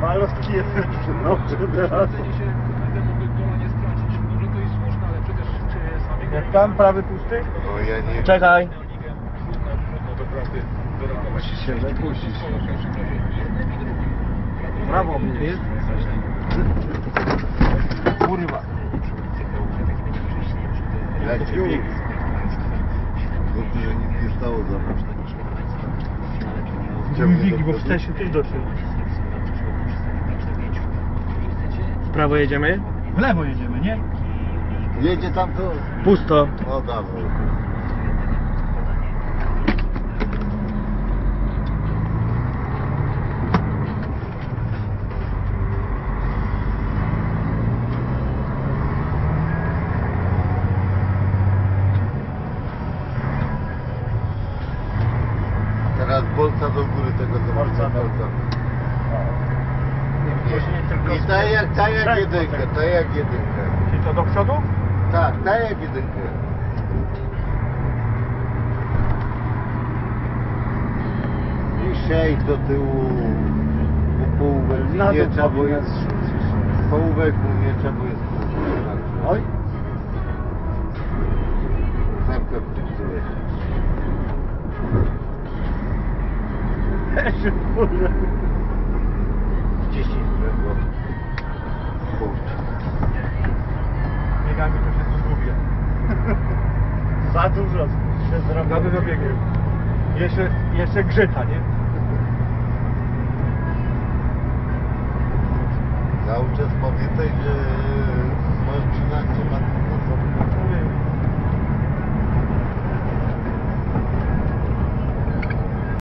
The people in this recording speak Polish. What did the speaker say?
Malutki jesteś no, teraz. Jak tam prawy pusty? No ja nie... Czekaj. Musisz się wypuścić. Brawo mnie jest. Kurwa. Ja cię biegł. Dobrze, że nic nie stało za mną. Wigi, bo wcześniej też doszedł. W prawo jedziemy? W lewo jedziemy, nie? Jedzie tam to... Pusto. No dawaj. Teraz bolca do góry tego co Bolca, bolca. Później tylko I tak jak, tak jak jedynkę, tak jak jedynkę. Czyli to do przodu? Tak, tak jak jedynkę. I sześć do tyłu. Po połówek Na dół miecza, bo powinien jest... zrzucić. Połówek mu miecza, bo jest. Oj. Zemkę wpisujesz. Jeszcze kurde. 10 było. Punkt. Biegami to się zgubię. Za dużo się zrobiło. Za dużo. Jeszcze, jeszcze grzyta, nie? Cały czas pamiętaj, że masz 13 lat